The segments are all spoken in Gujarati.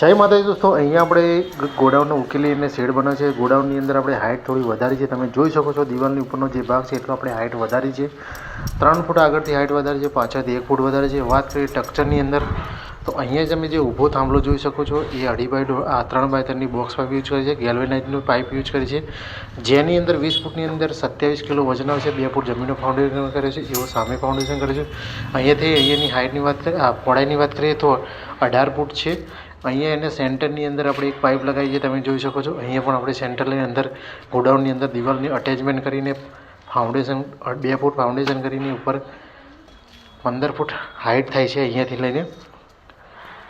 જય માતાજી દોસ્તો, અહીંયા આપણે ગોડાઉનને ઉકેલીને શેડ બનાવે છે. ગોડાઉનની અંદર આપણે હાઇટ થોડી વધારી છે. તમે જોઈ શકો છો દિવાલની ઉપરનો જે ભાગ છે એટલો આપણે હાઇટ વધારી છે. ત્રણ ફૂટ આગળથી હાઇટ વધારી છે, પાછળથી એક ફૂટ વધારે છે. વાત કરીએ સ્ટ્રક્ચરની અંદર તો અહીંયા તમે જે ઊભો થાંભલો જોઈ શકો છો, એ અઢી બાય આ ત્રણ બાય ત્રણની બોક્સ પાઇપ યુઝ કરી છે ગેલ્વેનાઇઝનું પાઇપ યુઝ કરી છે. જેની અંદર વીસ ફૂટની અંદર સત્યાવીસ કિલો વજન આવશે બે ફૂટ જમીનનું ફાઉન્ડેશન કરે છે, એવો સામે ફાઉન્ડેશન કરે છે. અહીંયાથી અહીંયાની હાઇટની વાત કરીએ પહોળાઈની વાત કરીએ તો અઢાર ફૂટ છે. અહીંયા એને સેન્ટરની અંદર આપણે એક પાઇપ લગાવી છે, તમે જોઈ શકો છો. અહીંયા પણ આપણે સેન્ટરની અંદર ગોડાઉનની અંદર દિવાલની અટેચમેન્ટ કરીને ફાઉન્ડેશન બે ફૂટ ફાઉન્ડેશન કરીને ઉપર પંદર ફૂટ હાઇટ થાય છે અહીંયાથી લઈને.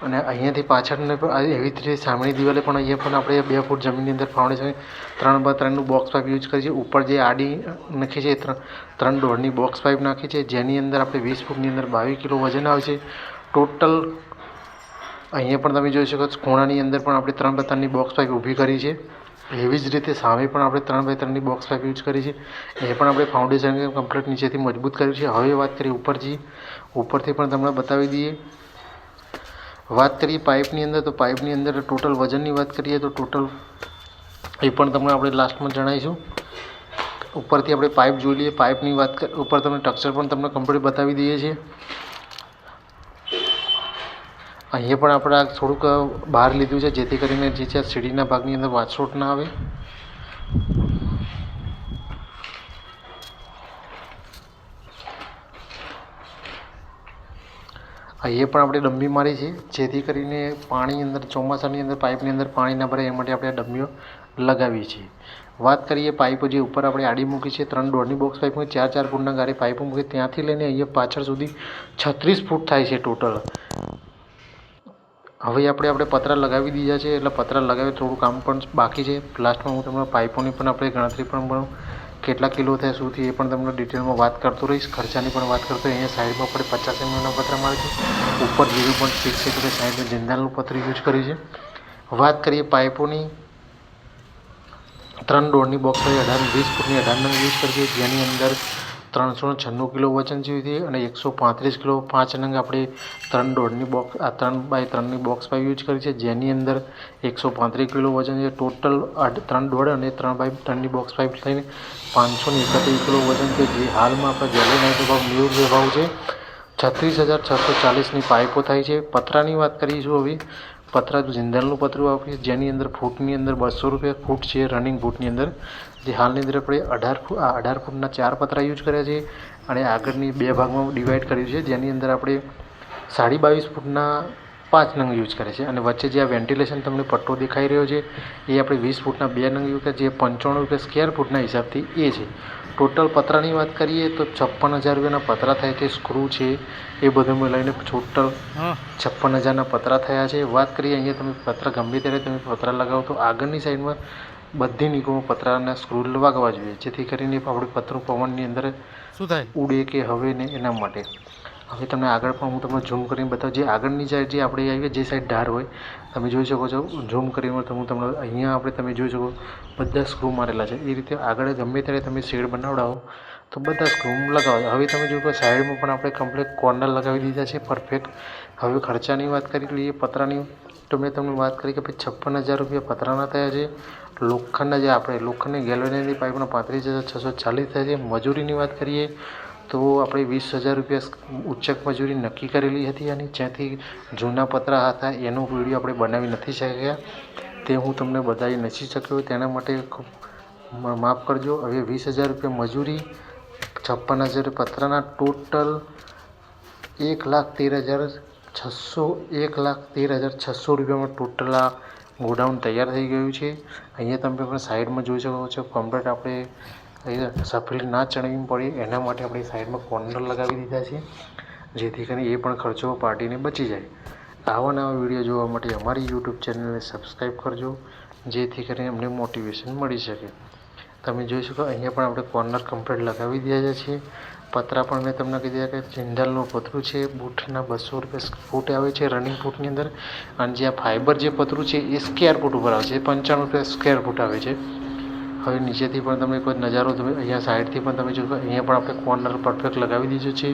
અને અહીંયાથી પાછળને પણ એવી જ રીતે સામેની દિવાલે પણ અહીંયા પણ આપણે બે ફૂટ જમીનની અંદર ફાઉન્ડેશન ત્રણ બાય ત્રણનું બોક્સ પાઇપ યુઝ કરીએ છીએ. ઉપર જે આડી નાખી છે ત્રણ ત્રણ દોઢની બોક્સ પાઇપ નાખી છે. જેની અંદર આપણે વીસ ફૂટની અંદર બાવીસ કિલો વજન આવે છે. ટોટલ અહીંયા પણ તમે જોઈ શકો છો, ખૂણાની અંદર પણ આપણે ત્રણ બાય ત્રણની બોક્સ પાઇપ ઊભી કરી છે. એવી જ રીતે સામે પણ આપણે ત્રણ બાય ત્રણની બોક્સ પાઇપ યુઝ કરી છે. એ પણ આપણે ફાઉન્ડેશન કમ્પ્લીટ નીચેથી મજબૂત કર્યું છે. હવે વાત કરીએ ઉપરથી. ઉપરથી પણ તમને બતાવી દઈએ. વાત કરીએ પાઇપની અંદર, તો પાઇપની અંદર ટોટલ વજનની વાત કરીએ તો ટોટલ એ પણ તમને આપણે લાસ્ટમાં જણાવીશું. ઉપરથી આપણે પાઇપ જોઈ લઈએ. પાઇપની વાત ઉપર તમને સ્ટ્રક્ચર પણ તમને કમ્પ્લીટ બતાવી દઈએ છીએ. અહીંયા પણ આપણે થોડુંક બહાર લીધું છે, જેથી કરીને જે છે સીડીના ભાગની અંદર વાંચોટ ના આવે. અહીંયા પણ આપણે ડંબી મારી છે જેથી કરીને પાણી અંદર, ચોમાસાની અંદર પાઇપની અંદર પાણી ના ભરાય, એ માટે આપણે ડંબીઓ લગાવીએ છીએ. વાત કરીએ પાઇપો જે ઉપર આપણે આડી મૂકી છે ત્રણ દોઢની બોક્સ પાઇપ મૂકી ચાર ચાર ફૂટના ગાડી પાઇપો મૂકી ત્યાંથી લઈને અહીંયા પાછળ સુધી છત્રીસ ફૂટ થાય છે ટોટલ હવે આપણે આપણે પતરા લગાવી દીધા છે, એટલે પતરા લગાવી થોડું કામ પણ બાકી છે. લાસ્ટમાં હું તમને પાઇપોની પણ આપણે ગણતરી પણ પણ કેટલા કિલો થાય, શું થયું, એ પણ તમને ડિટેલમાં વાત કરતો રહીશ. ખર્ચાની પણ વાત કરતો અહીંયા સાઈડમાં આપણે પચાસ એમએમનો પત્ર મારે છે. ઉપર જીરો પોઈન્ટ સિક્સ છે એટલે સાઈડમાં જિંદાલનું પત્ર યુઝ કર્યું છે. વાત કરીએ પાઇપોની. ત્રણ દોઢની બોક્સ હોય, અઢાર વીસ ફૂટની અઢાર નંગ યુઝ કરીએ જેની અંદર ત્રણસો છન્નું કિલો વજન હતી અને એકસો પાંત્રીસ કિલો પાંચ નંગ આપણે ત્રણ દોઢની બોક્સ આ ત્રણ બાય ત્રણની બોક્સ પાઇપ યુઝ કરી છે. જેની અંદર એકસો પાંત્રીસ કિલો વજન છે. ટોટલ ત્રણ દોઢ અને ત્રણ બાય ત્રણની બોક્સ પાઇપ થઈને પાંચસો ને એકત્રીસ કિલો વજન છે. જે હાલમાં આપણે ગેલેનાઇટનો ભાવ નેવું રૂપિયા ભાવ છે. છત્રીસ હજાર છસો ચાલીસની પાઇપો થાય છે. પતરાની વાત કરીશું હવે. પતરા જિંદાલનું પતરું આપીએ જેની અંદર ફૂટની અંદર બસો રૂપિયા ફૂટ છે રનિંગ ફૂટની અંદર. જે હાલની અંદર આપણે અઢાર ફૂટ આ અઢાર ફૂટના ચાર પતરા યુઝ કર્યા છે અને આગળની બે ભાગમાં ડિવાઈડ કર્યું છે. જેની અંદર આપણે સાડી બાવીસ ફૂટના પાંચ નંગ યુઝ કરે છે. અને વચ્ચે જે આ વેન્ટિલેશન તમને પટ્ટો દેખાઈ રહ્યો છે એ આપણે વીસ ફૂટના બે નંગ યુઝ જે પંચાણું રૂપિયા સ્કેર ફૂટના હિસાબથી એ છે. ટોટલ પતરાની વાત કરીએ તો છપ્પન હજાર રૂપિયાના પતરા થાય છે સ્ક્રૂ છે એ બધું લઈને ટોટલ છપ્પન હજારના પતરા થયા છે. વાત કરીએ અહીંયા તમે પતરા ગમે ત્યારે તમે પતરા લગાવો તો આગળની સાઈડમાં બધી નિગમો પતરાના સ્ક્રૂ લગાવવા જોઈએ જેથી કરીને આપણે પતરું પવનની અંદર શું થાય ઉડે કે હવે ને એના માટે. હવે તમને આગળ પણ હું તમને ઝૂમ કરીને બતાવું. જે આગળની સાઈડ જે આપણે આવીએ જે સાઈડ ઢાર હોય, તમે જોઈ શકો છો. ઝૂમ કરીને તો હું તમને અહીંયા આપણે તમે જોઈ શકો બધા સ્ક્રૂ મારેલા છે. એ રીતે આગળ ગમે ત્યારે તમે શેડ બનાવડાવો, તો બધા સ્ક્રૂમ લગાવો. હવે તમે જોયું કે સાઈડમાં પણ આપણે કમ્પ્લીટ કોર્નર લગાવી દીધા છે પરફેક્ટ હવે ખર્ચાની વાત કરી લઈએ, પતરાની. તો મેં તમને વાત કરી કે ભાઈ છપ્પન હજાર રૂપિયા પતરાના થયા છે. લોખંડના જે આપણે, લોખંડની ગેલવેનાની પાઇપના પાંત્રીસ હજાર છસો ચાલીસ થાય છે. મજૂરીની વાત કરીએ તો આપણે વીસ હજાર રૂપિયા ઉચ્ચક મજૂરી નક્કી કરેલી હતી અને જ્યાંથી જૂના પતરા હતા, એનો વીડિયો આપણે બનાવી નથી શક્યા. તે હું તમને બતાવી નથી શક્યો. તેના માટે માફ કરજો. હવે વીસ હજાર રૂપિયા મજૂરી, છપ્પન હજાર પતરાના ટોટલ એક લાખ તેર હજાર છસો, એક લાખ તેર હજાર છસો રૂપિયામાં ટોટલ આ ગોડાઉન તૈયાર થઈ ગયું છે. અહીંયા તમે પણ સાઈડમાં જોઈ શકો છો. કમ્પ્લીટ આપણે અહીંયા ના ચણવી પડે, એના માટે આપણે સાઈડમાં કોર્નર લગાવી દીધા છે, જેથી કરીને એ પણ ખર્ચો પાર્ટીને બચી જાય. આવા નવા વીડિયો જોવા માટે અમારી યુટ્યુબ ચેનલને સબસ્ક્રાઈબ કરજો, જેથી કરીને અમને મોટિવેશન મળી શકે. તમે જોઈ શકો, અહીંયા પણ આપણે કોર્નર કમ્પ્લીટ લગાવી દીધા છે. પતરા પણ મેં તમને કીધા કે જિંદાલનું પતરું છે, બૂટના બસો રૂપિયા ફૂટ આવે છે રનિંગ ફૂટની અંદર. અને જે આ ફાઇબર જે પતરું છે, એ સ્કેર ફૂટ ઉપર આવે છે. પંચાણું રૂપિયા સ્ક્વેર ફૂટ આવે છે. હવે નીચેથી પણ તમે કોઈ નજારો તમે અહીંયા સાઈડથી પણ તમે જોશો, અહીંયા પણ આપણે કોર્નર પરફેક્ટ લગાવી દીધું છે.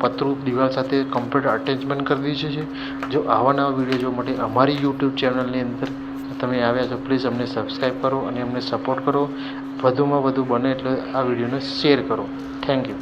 પતરું દિવાલ સાથે કમ્પ્લીટ અટેચમેન્ટ કરી દીધું છે. જો આવા નવા વીડિયો જોવા માટે અમારી યુટ્યુબ ચેનલની અંદર તમે આવ્યા છો પ્લીઝ અમને સબસ્ક્રાઈબ કરો અને અમને સપોર્ટ કરો. વધુમાં વધુ બને એટલે આ વિડીયોને શેર કરો. Thank you